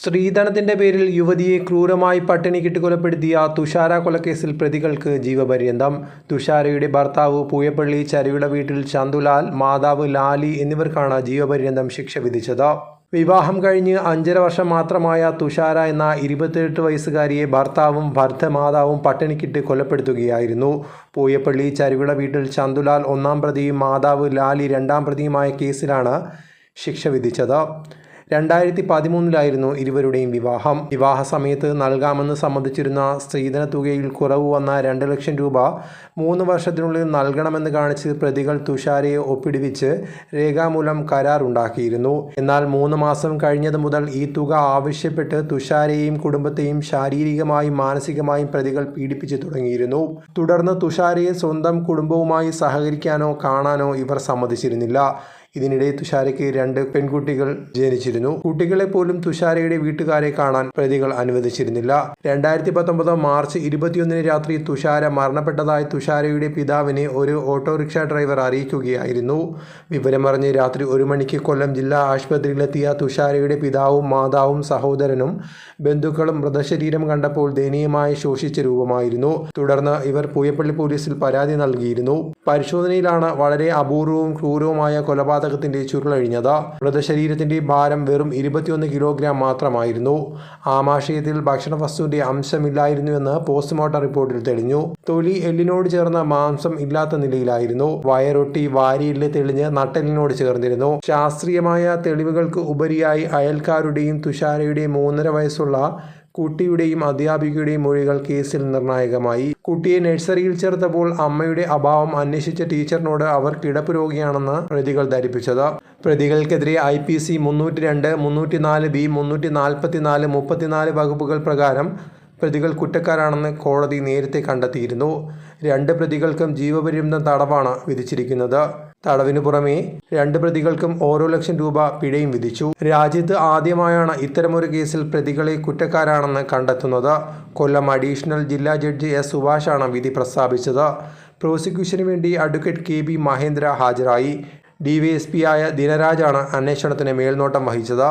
സ്ത്രീധനത്തിന്റെ പേരിൽ യുവതിയെ ക്രൂരമായി പട്ടിണിക്കിട്ട് കൊലപ്പെടുത്തിയ തുഷാര കൊലക്കേസിൽ പ്രതികൾക്ക് ജീവപര്യന്തം. തുഷാരയുടെ ഭർത്താവ് പൂയപ്പള്ളി ചരുവിള വീട്ടിൽ ചന്തുലാൽ മാതാവ് ലാലി എന്നിവർക്കാണ് ജീവപര്യന്തം ശിക്ഷ വിധിച്ചത്. വിവാഹം കഴിഞ്ഞ് അഞ്ചര വർഷം മാത്രമായ തുഷാര എന്ന ഇരുപത്തിയെട്ട് വയസ്സുകാരിയെ ഭർത്താവും ഭർത്തമാതാവും പട്ടിണിക്കിട്ട് കൊലപ്പെടുത്തുകയായിരുന്നു. പൂയപ്പള്ളി ചരുവിള വീട്ടിൽ ചന്തുലാൽ ഒന്നാം പ്രതിയും മാതാവ് ലാലി രണ്ടാം പ്രതിയുമായ കേസിലാണ് ശിക്ഷ വിധിച്ചത്. രണ്ടായിരത്തി പതിമൂന്നിലായിരുന്നു ഇരുവരുടെയും വിവാഹം. വിവാഹ സമയത്ത് നൽകാമെന്ന് സംബന്ധിച്ചിരുന്ന സ്ത്രീധന തുകയിൽ കുറവ് വന്ന രണ്ട് ലക്ഷം രൂപ മൂന്ന് വർഷത്തിനുള്ളിൽ നൽകണമെന്ന് കാണിച്ച് പ്രതികൾ തുഷാരയെ ഒപ്പിടിവിച്ച് രേഖാമൂലം കരാർ ഉണ്ടാക്കിയിരുന്നു എന്നാൽ മൂന്ന് മാസം കഴിഞ്ഞത് മുതൽ ഈ തുക ആവശ്യപ്പെട്ട് തുഷാരയെയും കുടുംബത്തെയും ശാരീരികമായും മാനസികമായും പ്രതികൾ പീഡിപ്പിച്ചു തുടങ്ങിയിരുന്നു. തുടർന്ന് തുഷാരയെ സ്വന്തം കുടുംബവുമായി സഹകരിക്കാനോ കാണാനോ ഇവർ സമ്മതിച്ചിരുന്നില്ല. ഇതിനിടെ തുഷാരയ്ക്ക് രണ്ട് പെൺകുട്ടികൾ ജനിച്ചിരുന്നു. കുട്ടികളെ പോലും തുഷാരയുടെ വീട്ടുകാരെ കാണാൻ പ്രതികൾ അനുവദിച്ചിരുന്നില്ല. രണ്ടായിരത്തി പത്തൊമ്പത് മാർച്ച് ഇരുപത്തിയൊന്നിന് രാത്രി തുഷാര മരണപ്പെട്ടതായി തുഷാരയുടെ പിതാവിനെ ഒരു ഓട്ടോറിക്ഷ ഡ്രൈവർ അറിയിക്കുകയായിരുന്നു. വിവരമറിഞ്ഞ് രാത്രി ഒരു മണിക്ക് കൊല്ലം ജില്ലാ ആശുപത്രിയിലെത്തിയ തുഷാരയുടെ പിതാവും മാതാവും സഹോദരനും ബന്ധുക്കളും മൃതശരീരം കണ്ടപ്പോൾ ദയനീയമായി ശോഷിച്ച രൂപമായിരുന്നു. തുടർന്ന് ഇവർ പൂയപ്പള്ളി പോലീസിൽ പരാതി നൽകിയിരുന്നു. പരിശോധനയിലാണ് വളരെ അപൂർവവും ക്രൂരവുമായ കൊലപാതകത്തിന്റെ ചുരുളഴിഞ്ഞത്. മൃതശരീരത്തിന്റെ ഭാരം വെറും ഇരുപത്തിയൊന്ന് കിലോഗ്രാം മാത്രമായിരുന്നു. ആമാശയത്തിൽ ഭക്ഷണവസ്തുവിന്റെ അംശമില്ലായിരുന്നുവെന്ന് പോസ്റ്റ്മോർട്ടം റിപ്പോർട്ടിൽ തെളിഞ്ഞു. തൊലി എല്ലിനോട് ചേർന്ന മാംസം ഇല്ലാത്ത നിലയിലായിരുന്നു. വയറൊട്ടി വാരിയെല്ല് തെളിഞ്ഞ് നട്ടെല്ലിനോട് ചേർന്നിരുന്നു. ശാസ്ത്രീയമായ തെളിവുകൾക്ക് ഉപരിയായി അയൽക്കാരുടെയും തുഷാരയുടെയും മൂന്നര വയസ്സുള്ള കുട്ടിയുടെയും അധ്യാപികയുടെയും മൊഴികൾ കേസിൽ നിർണായകമായി. കുട്ടിയെ നഴ്സറിയിൽ ചേർത്തപ്പോൾ അമ്മയുടെ അഭാവം അന്വേഷിച്ച ടീച്ചറിനോട് അവർ കിടപ്പ് രോഗിയാണെന്ന് പ്രതികൾ ധരിപ്പിച്ചത്. പ്രതികൾക്കെതിരെ ഐ പി സി മുന്നൂറ്റി രണ്ട് മുന്നൂറ്റി നാല് ബി മുന്നൂറ്റി നാൽപ്പത്തി നാല് മുപ്പത്തിനാല് വകുപ്പുകൾ പ്രകാരം പ്രതികൾ കുറ്റക്കാരാണെന്ന് കോടതി നേരത്തെ കണ്ടെത്തിയിരുന്നു. രണ്ട് പ്രതികൾക്കും ജീവപര്യന്തം തടവാണ് വിധിച്ചിരിക്കുന്നത്. തടവിനു പുറമേ രണ്ട് പ്രതികൾക്കും ഓരോ ലക്ഷം രൂപ പിഴയും വിധിച്ചു. രാജ്യത്ത് ആദ്യമായാണ് ഇത്തരമൊരു കേസിൽ പ്രതികളെ കുറ്റക്കാരാണെന്ന് കണ്ടെത്തുന്നത്. കൊല്ലം അഡീഷണൽ ജില്ലാ ജഡ്ജി എസ് സുഭാഷാണ് വിധി പ്രസ്താവിച്ചത്. പ്രോസിക്യൂഷന് വേണ്ടി അഡ്വക്കേറ്റ് കെ ബി മഹേന്ദ്ര ഹാജരായി. ഡിവൈഎസ്പി ആയ ദിനരാജാണ് അന്വേഷണത്തിന് മേൽനോട്ടം വഹിച്ചത്.